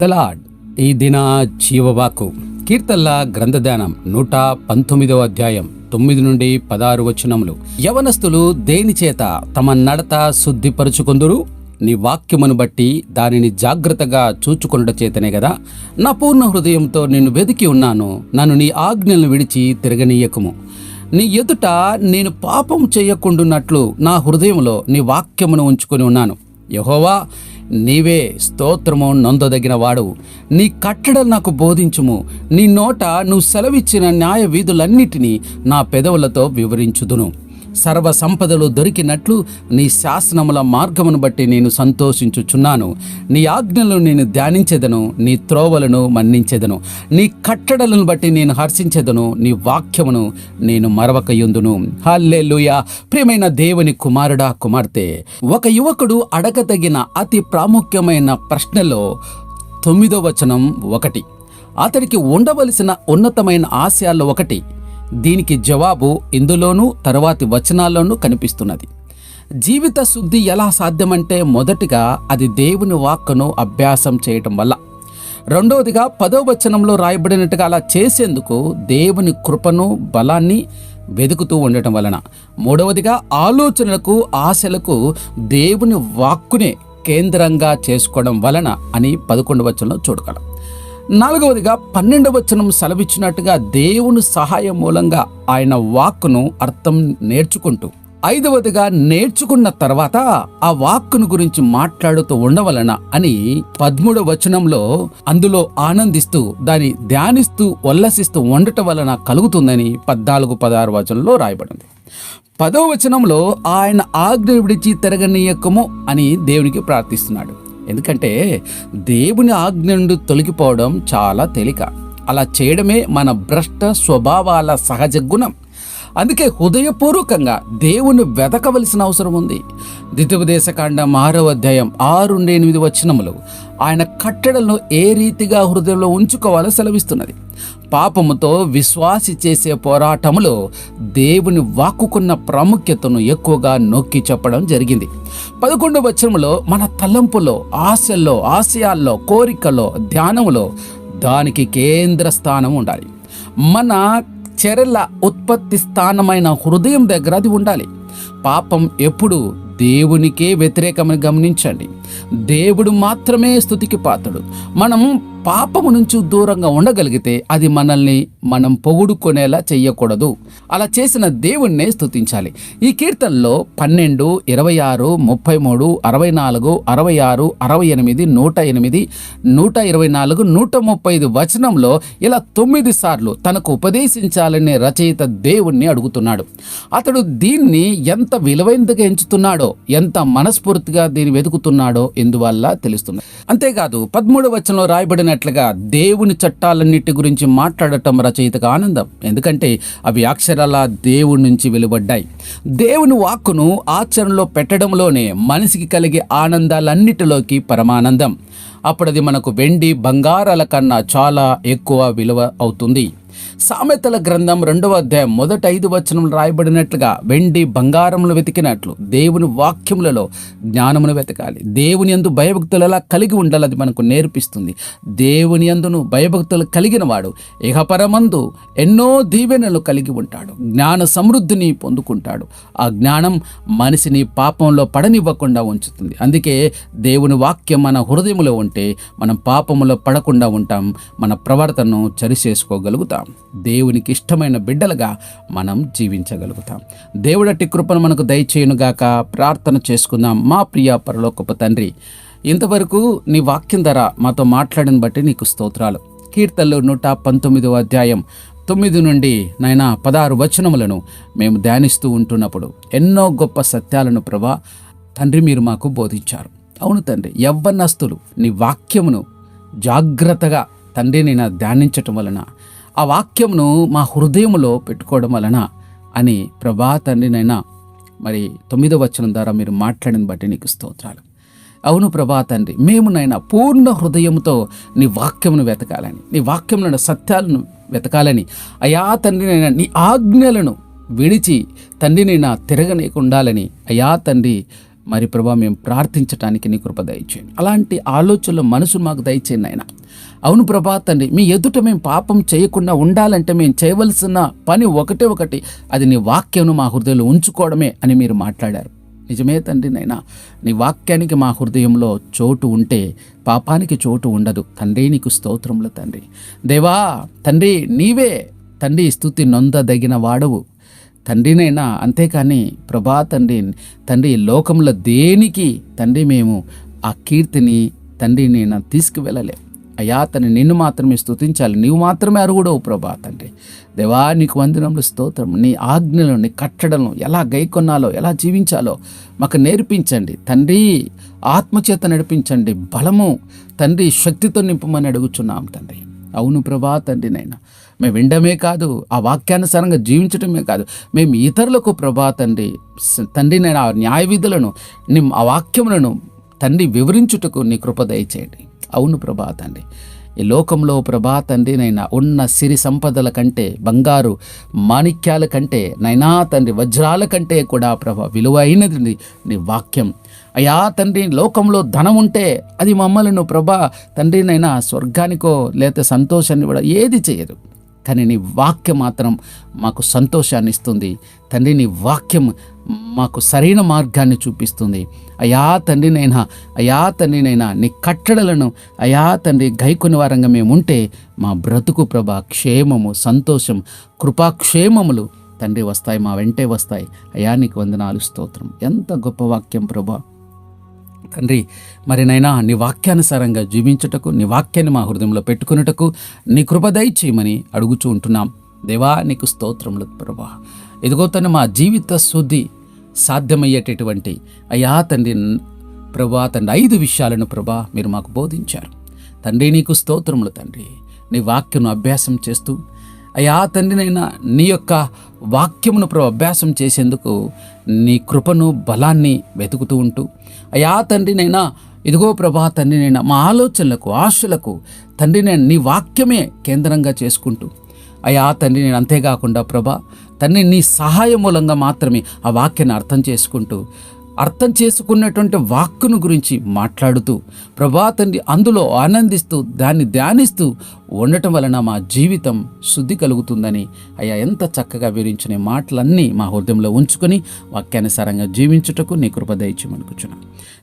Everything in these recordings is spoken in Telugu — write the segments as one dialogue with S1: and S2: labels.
S1: తలాడ్ ఈ దిన జీవవాకు కీర్తల్ల గ్రంథధ్యానం నూట పంతొమ్మిదవ అధ్యాయం తొమ్మిది నుండి పదహారు వచనములు. యవనస్తులు దేనిచేత తమ నడత శుద్ధిపరుచుకొందురు? నీ వాక్యమును బట్టి దానిని జాగ్రత్తగా చూచుకొనుట చేతనే కదా నా పూర్ణ హృదయంతో నిన్ను వెతికి ఉన్నాను. నన్ను నీ ఆజ్ఞలను విడిచి తిరగనీయకము. నీ ఎదుట నేను పాపం చేయకుండున్నట్లు నా హృదయంలో నీ వాక్యమును ఉంచుకొని ఉన్నాను. యహోవా నీవే స్తోత్రము నొందదగిన వాడు నీ కట్టడలు నాకు బోధించుము. నీ నోట నువ్వు సెలవిచ్చిన న్యాయ వీధులన్నిటినీ నా పెదవులతో వివరించుదును. సర్వ సంపదలు దొరికినట్లు నీ శాసనముల మార్గమును బట్టి నేను సంతోషించుచున్నాను. నీ ఆజ్ఞలను నేను ధ్యానించెదను నీ త్రోవలను మన్నించెదను. నీ కట్టడలను బట్టి నేను హర్షించెదను నీ వాక్యమును నేను మరవకయుందును. హల్లెలూయా! ప్రియమైన దేవుని కుమారుడా కుమార్తె ఒక యువకుడు అడగదగిన అతి ప్రాముఖ్యమైన ప్రశ్నలో తొమ్మిదో వచనం ఒకటి. అతడికి ఉండవలసిన ఉన్నతమైన ఆశయాల్లో ఒకటి. దీనికి జవాబు ఇందులోనూ తరువాతి వచనాల్లోనూ కనిపిస్తున్నది. జీవిత శుద్ధి ఎలా సాధ్యమంటే మొదటిగా అది దేవుని వాక్కును అభ్యాసం చేయటం వల్ల. రెండవదిగా పదో వచనంలో రాయబడినట్టుగా అలా చేసేందుకు దేవుని కృపను బలాన్ని వెతుకుతూ ఉండటం వలన. మూడవదిగా ఆలోచనలకు ఆశలకు దేవుని వాక్కునే కేంద్రంగా చేసుకోవడం వలన అని పదకొండు వచనంలో చూడగలం. నాలుగవదిగా పన్నెండవ వచనం సెలవిచ్చినట్టుగా దేవుని సహాయం మూలంగా ఆయన వాక్కును అర్థం నేర్చుకుంటూ ఐదవదిగా నేర్చుకున్న తర్వాత ఆ వాక్కును గురించి మాట్లాడుతూ ఉండవలన అని పదమూడవ వచనంలో అందులో ఆనందిస్తూ దాన్ని ధ్యానిస్తూ ఉల్లసిస్తూ ఉండటం వలన కలుగుతుందని పద్నాలుగు పదహారు వచనంలో రాయబడింది. పదో వచనంలో ఆయన ఆజ్ఞ విడిచి తిరగనీయకము అని దేవునికి ప్రార్థిస్తున్నాడు. ఎందుకంటే దేవుని ఆజ్ఞ నుండి తొలగిపోవడం చాలా తేలిక. అలా చేయడమే మన భ్రష్ట స్వభావాల సహజ గుణం. అందుకే హృదయపూర్వకంగా దేవుని వెతకవలసిన అవసరం ఉంది. ద్వితీయోపదేశకాండం ఆరవ అధ్యాయం ఆరు నుండి ఎనిమిది వచనములు ఆయన కట్టడలను ఏ రీతిగా హృదయంలో ఉంచుకోవాలో సెలవిస్తున్నది. పాపముతో విశ్వాసి చేసే పోరాటములో దేవుని వాక్కుకున్న ప్రాముఖ్యతను ఎక్కువగా నొక్కి చెప్పడం జరిగింది. పదకొండవ వచనములో మన తలంపులో ఆశల్లో ఆశయాల్లో కోరికలో ధ్యానములో దానికి కేంద్ర స్థానం ఉండాలి. మన చెరల ఉత్పత్తి స్థానమైన హృదయం దగ్గర అది ఉండాలి. పాపం ఎప్పుడు దేవునికే వ్యతిరేకమని గమనించండి. దేవుడు మాత్రమే స్థుతికి పాత్రుడు. మనం పాపము నుంచి దూరంగా ఉండగలిగితే అది మనల్ని మనం పొగుడుకునేలా చెయ్యకూడదు. అలా చేసిన దేవుణ్ణే స్థుతించాలి ఈ కీర్తనలో పన్నెండు ఇరవై ఆరు ముప్పై మూడు అరవై నాలుగు అరవై ఆరు అరవై ఎనిమిది నూట ఎనిమిది నూట ఇరవై నాలుగు నూట ముప్పై ఐదు వచనంలో ఇలా తొమ్మిది సార్లు తనకు ఉపదేశించాలనే రచయిత దేవుణ్ణి అడుగుతున్నాడు. అతడు దీన్ని ఎంత విలువైనదిగా ఎంచుతున్నాడో ఎంత మనస్ఫూర్తిగా దీన్ని వెతుకుతున్నాడో ఎందువల్ల తెలుస్తుంది. అంతేకాదు పదమూడు వచనంలో రాయబడిన చెప్పినట్లుగా దేవుని చట్టాలన్నిటి గురించి మాట్లాడటం రచయితకు ఆనందం. ఎందుకంటే అవి అక్షరాల దేవుడి నుంచి వెలువడ్డాయి. దేవుని వాక్కును ఆచరణలో పెట్టడంలోనే మనిషికి కలిగే ఆనందాలన్నిటిలోకి పరమానందం. అప్పుడు అది మనకు వెండి బంగారాల కన్నా చాలా ఎక్కువ విలువ అవుతుంది. సామెతల గ్రంథం రెండవ అధ్యాయం మొదటి ఐదు వచనములు రాయబడినట్లుగా వెండి బంగారములు వెతికినట్లు దేవుని వాక్యములలో జ్ఞానమును వెతకాలి. దేవుని యందు భయభక్తులు ఎలా కలిగి ఉండాలి అది మనకు నేర్పిస్తుంది. దేవుని యందును భయభక్తులు కలిగిన వాడు ఇహపరమందు ఎన్నో దీవెనలు కలిగి ఉంటాడు. జ్ఞాన సమృద్ధిని పొందుకుంటాడు. ఆ జ్ఞానం మనిషిని పాపంలో పడనివ్వకుండా ఉంచుతుంది. అందుకే దేవుని వాక్యం మన హృదయములో ఉంటే మనం పాపములో పడకుండా ఉంటాం. మన ప్రవర్తనను చరిచేసుకోగలుగుతాం దేవునికి ఇష్టమైన బిడ్డలుగా మనం జీవించగలుగుతాం. దేవుడటి కృపను మనకు దయచేయునుగాక ప్రార్థన చేసుకుందాం. మా ప్రియ పరలోకపు తండ్రి ఇంతవరకు నీ వాక్యం ధర మాతో మాట్లాడిన బట్టి నీకు స్తోత్రాలు. కీర్తనలు నూట పంతొమ్మిదవ అధ్యాయం తొమ్మిది నుండి నైనా పదహారు వచనములను మేము ధ్యానిస్తూ ఉంటున్నప్పుడు ఎన్నో గొప్ప సత్యాలను ప్రభా తండ్రి మీరు మాకు బోధించారు. అవును తండ్రి యవ్వనస్తులు నీ వాక్యమును జాగ్రత్తగా తండ్రి నేను ధ్యానించటం వలన ఆ వాక్యమును మా హృదయంలో పెట్టుకోవడం వలన అని ప్రభా తండ్రినైనా మరి తొమ్మిదో వచనం ద్వారా మీరు మాట్లాడిన బట్టి నీకు స్తోత్రాలు. అవును ప్రభా తండ్రి మేము నైనా పూర్ణ హృదయంతో నీ వాక్యమును వెతకాలని నీ వాక్యములను సత్యాలను వెతకాలని అయా తండ్రినైనా నీ ఆజ్ఞలను విడిచి తండ్రినైనా తిరగనేకుండాలని తిరగనీకుండాలని అయా తండ్రి మరి ప్రభా మేము ప్రార్థించడానికి నీ కృప దయచేయండి. అలాంటి ఆలోచనలు మనసు మాకు దయచేయండి ఆయన అవును ప్రభా తండ్రి మీ ఎదుట మేము పాపం చేయకుండా ఉండాలంటే మేము చేయవలసిన పని ఒకటే ఒకటి అది నీ వాక్యను మా హృదయంలో ఉంచుకోవడమే అని మీరు మాట్లాడారు. నిజమే తండ్రి నైనా నీ వాక్యానికి మా హృదయంలో చోటు ఉంటే పాపానికి చోటు ఉండదు. తండ్రి నీకు స్తోత్రములు తండ్రి. దేవా తండ్రి నీవే తండ్రి స్థుతి నొందదగిన వాడవు. తండ్రినైనా అంతేకాని ప్రభా తండ్రి తండ్రి లోకంలో దేనికి తండ్రి మేము ఆ కీర్తిని తండ్రి నేను తీసుకువెళ్ళలే. అయ్యా తను నిన్ను మాత్రమే స్తుతించాలి. నీవు మాత్రమే అరుగుడవు ప్రభా తండ్రి. దేవా నీకు వందనములు స్తోత్రం నీ ఆజ్ఞలు నీ కట్టడలను ఎలా గైకొన్నాలో ఎలా జీవించాలో మాకు నేర్పించండి. తండ్రి ఆత్మచేత నడిపించండి. బలము తండ్రి శక్తితో నింపమని అడుగుచున్నాం తండ్రి. అవును ప్రభా తండ్రి నైనా మేము వినడమే కాదు ఆ వాక్యానుసారంగా జీవించడమే కాదు మేము ఇతరులకు ప్రభా తండ్రి తండ్రి నేను ఆ న్యాయ విధులను ఆ వాక్యములను తండ్రి వివరించుటకు నీ కృప దయచేయండి. అవును ప్రభా తండ్రి. ఈ లోకంలో ప్రభా తండ్రి నైనా ఉన్న సిరి సంపదల కంటే బంగారు మాణిక్యాల కంటే నైనా తండ్రి వజ్రాల కంటే కూడా ప్రభా విలువైనది నీ వాక్యం. అయ్యా తండ్రి లోకంలో ధనం ఉంటే అది మమ్మల్ని ప్రభా తండ్రినైనా స్వర్గానికో లేతే సంతోషాన్ని కూడా ఏది చేయదు. కానీ నీ వాక్యం మాత్రం మాకు సంతోషాన్ని ఇస్తుంది. తండ్రి నీ వాక్యం మాకు సరైన మార్గాన్ని చూపిస్తుంది. అయా తండ్రినైనా అయా తండ్రినైనా నీ కట్టడలను అయా తండ్రి గైకొని వారంగా మేము ఉంటే మా బ్రతుకు ప్రభా క్షేమము సంతోషం కృపాక్షేమములు తండ్రి వస్తాయి మా వెంటే వస్తాయి. అయా నీకు వందనాలు స్తోత్రం. ఎంత గొప్ప వాక్యం ప్రభా. తండ్రి మరి నైనా నీ వాక్యానుసారంగా జీవించుటకు నీ వాక్యాన్ని మా హృదయంలో పెట్టుకున్నటకు నీ కృప దయచేయమని అడుగుచూ ఉంటున్నాం. దేవా నీకు స్తోత్రములు ప్రభా. ఇదిగో తను మా జీవిత శుద్ధి సాధ్యమయ్యేటటువంటి అయ్యా తండ్రి ప్రభా తండ్రి ఐదు విషయాలను ప్రభా మీరు మాకు బోధించారు. తండ్రి నీకు స్తోత్రములు తండ్రి. నీ వాక్యను అభ్యాసం చేస్తూ అయ్యా తండ్రినైనా నీ యొక్క వాక్యమును ప్రభు అభ్యాసం చేసేందుకు నీ కృపను బలాన్ని వెతుకుతూ ఉంటూ. అయ్యా తండ్రినైనా ఇదిగో ప్రభా తండ్రినైనా మా ఆలోచనలకు ఆశలకు తండ్రి నీ వాక్యమే కేంద్రంగా చేసుకుంటూ. అయ్యా తండ్రి నేను అంతేకాకుండా ప్రభా తండ్రి నీ సహాయం మూలంగా మాత్రమే ఆ వాక్యాన్ని అర్థం చేసుకుంటూ అర్థం చేసుకున్నటువంటి వాక్కును గురించి మాట్లాడుతూ ప్రభా తండ్రి అందులో ఆనందిస్తూ దాన్ని ధ్యానిస్తూ ఉండటం వలన మా జీవితం శుద్ధి కలుగుతుందని అయ్యా ఎంత చక్కగా వివరించిన మాటలన్నీ మా హృదయంలో ఉంచుకొని వాక్యానుసారంగా జీవించుటకు నీ కృప దయచేయమనుకుంటున్నాం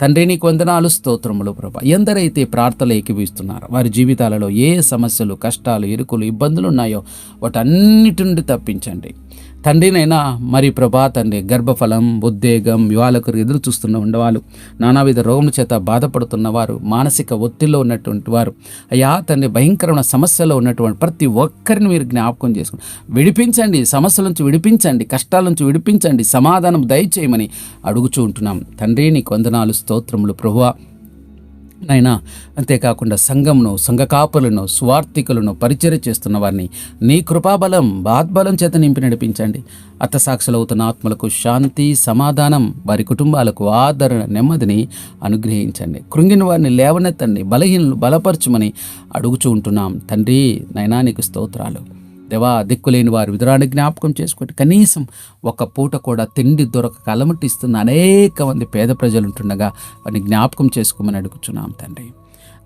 S1: తండ్రి నీకు వందనాలు స్తోత్రములు ప్రభా. ఎందరైతే ప్రార్థనలు ఏకీవిస్తున్నారో వారి జీవితాలలో ఏ సమస్యలు కష్టాలు ఇరుకులు ఇబ్బందులు ఉన్నాయో వాటన్నిటి నుండి తప్పించండి. తండ్రినైనా మరి ప్రభా తండ్రి గర్భఫలం ఉద్వేగం వివాహాలకు ఎదురు చూస్తున్న ఉండవాళ్ళు నానావిధ రోగముల చేత బాధపడుతున్నవారు మానసిక ఒత్తిడిలో ఉన్నటువంటి వారు అయ్యా తండ్రి భయంకరమైన సమస్యలో ఉన్నటువంటి ప్రతి ఒక్కరిని మీరు జ్ఞాపకం చేసుకుని విడిపించండి సమస్యల నుంచి విడిపించండి కష్టాల నుంచి విడిపించండి సమాధానం దయచేయమని అడుగుచూ ఉంటున్నాం. తండ్రి నీకు వందనాలు స్తోత్రములు ప్రభువా. నైనా అంతేకాకుండా సంఘంను సంఘ కాపులను స్వార్థికులను పరిచయ చేస్తున్న వారిని నీ కృపాబలం బాద్బలం చేత నింపి నడిపించండి. అత్తసాక్షులవుతున్న ఆత్మలకు శాంతి సమాధానం వారి కుటుంబాలకు ఆదరణ నెమ్మదిని అనుగ్రహించండి. కృంగిన వారిని లేవనెత్తండి బలహీనలు బలపరచుమని అడుగుచూ ఉంటున్నాం తండ్రి నైనా నీకు స్తోత్రాలు. దేవా దిక్కులేని వారి విధురాన్ని జ్ఞాపకం చేసుకోండి కనీసం ఒక పూట కూడా తిండి దొరకక అలమటిస్తున్న అనేక మంది పేద ప్రజలు ఉంటుండగా వారిని జ్ఞాపకం చేసుకోమని అడుగుచున్నాం తండ్రి.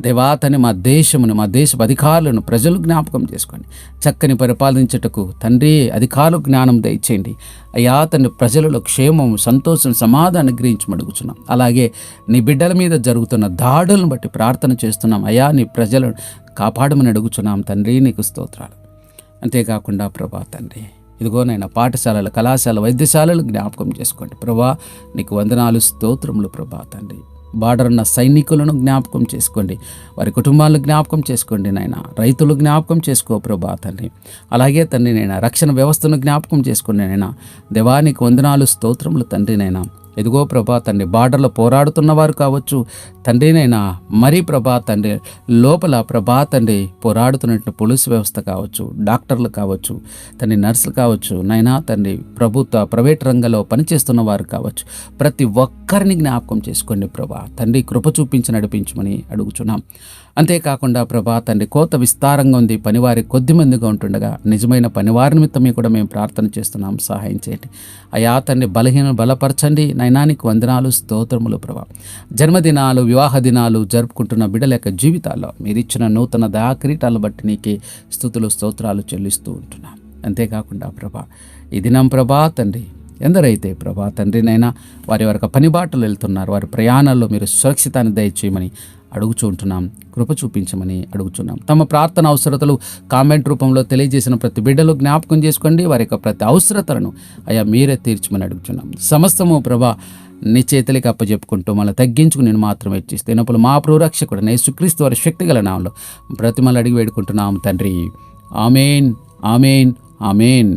S1: దేవా తని మా దేశమును మా దేశ అధికారులను ప్రజలు జ్ఞాపకం చేసుకోండి. చక్కని పరిపాలించుటకు తండ్రి అధికారులు జ్ఞానం దయచేయండి. అయ్యా తన ప్రజలలో క్షేమం సంతోషం సమాధానం గ్రహించమని అడుగుతున్నాం అలాగే నీ బిడ్డల మీద జరుగుతున్న దాడులను బట్టి ప్రార్థన చేస్తున్నాం. అయ్యా నీ ప్రజలను కాపాడమని అడుగుచున్నాం తండ్రి. నీకు స్తోత్రాలు. అంతేకాకుండా ప్రభా తండ్రి ఇదిగో నైనా పాఠశాలలు కళాశాల వైద్యశాలలు జ్ఞాపకం చేసుకోండి. ప్రభా నీకు వందనాలు స్తోత్రములు ప్రభా తండ్రి. బార్డర్ ఉన్న సైనికులను జ్ఞాపకం చేసుకోండి. వారి కుటుంబాలను జ్ఞాపకం చేసుకోండి నాయన. రైతులు జ్ఞాపకం చేసుకో ప్రభా తండ్రి. అలాగే తండ్రి నైనా రక్షణ వ్యవస్థను జ్ఞాపకం చేసుకోండి నైనా దేవానికి వందనాలు స్తోత్రములు తండ్రి ఇదిగో ఎదుగో ప్రభా తండ్రి బార్డర్లో పోరాడుతున్న వారు కావచ్చు. తండ్రినైనా మరీ ప్రభా తండ్రి లోపల ప్రభా తండ్రి పోరాడుతున్నట్టు పోలీసు వ్యవస్థ కావచ్చు డాక్టర్లు కావచ్చు తండ్రి నర్సులు కావచ్చు నైనా తండ్రి ప్రభుత్వ ప్రైవేట్ రంగంలో పనిచేస్తున్న వారు కావచ్చు. ప్రతి ఒక్కరిని జ్ఞాపకం చేసుకోండి ప్రభా. తండ్రి కృప చూపించి నడిపించమని అడుగుచున్నాం. అంతేకాకుండా ప్రభా తండ్రి కోత విస్తారంగా ఉంది పనివారి కొద్ది మందిగా ఉంటుండగా నిజమైన పనివారి నిమిత్తమే కూడా మేము ప్రార్థన చేస్తున్నాం సహాయం చేయండి. అయా తండ్రి బలహీన బలపరచండి. నయనానికి వందనాలు స్తోత్రములు ప్రభా. జన్మదినాలు వివాహ దినాలు జరుపుకుంటున్న బిడ్డల యొక్క జీవితాల్లో మీరు ఇచ్చిన నూతన దయాకిరీటాలను బట్టి నీకే స్థుతులు స్తోత్రాలు చెల్లిస్తూ ఉంటున్నాం. అంతేకాకుండా ప్రభా ఈ దినం ప్రభా తండ్రి ఎందరైతే ప్రభా తండ్రినైనా వారి వరకు పనిబాటలు వెళ్తున్నారు వారి ప్రయాణాల్లో మీరు సురక్షితాన్ని దయచేయమని అడుగుచుంటున్నాం కృప చూపించమని అడుగుచున్నాం. తమ ప్రార్థన అవసరతలు కామెంట్ రూపంలో తెలియజేసిన ప్రతి బిడ్డలు జ్ఞాపకం చేసుకోండి వారి యొక్క ప్రతి అవసరతలను అయా మీరే తీర్చమని అడుగుచున్నాం. సమస్తము ప్రభా నీ చేతులకి అప్పచెప్పుకుంటూ మళ్ళీ తగ్గించుకుని నేను మాత్రమే ఇచ్చిస్తేనప్పుడు మా ప్రోరక్షకుడు నేసుక్రీస్తు వారి శక్తి గల నామంలో ప్రతిమలు అడిగి వేడుకుంటున్నాం తండ్రి. Amen amen amen.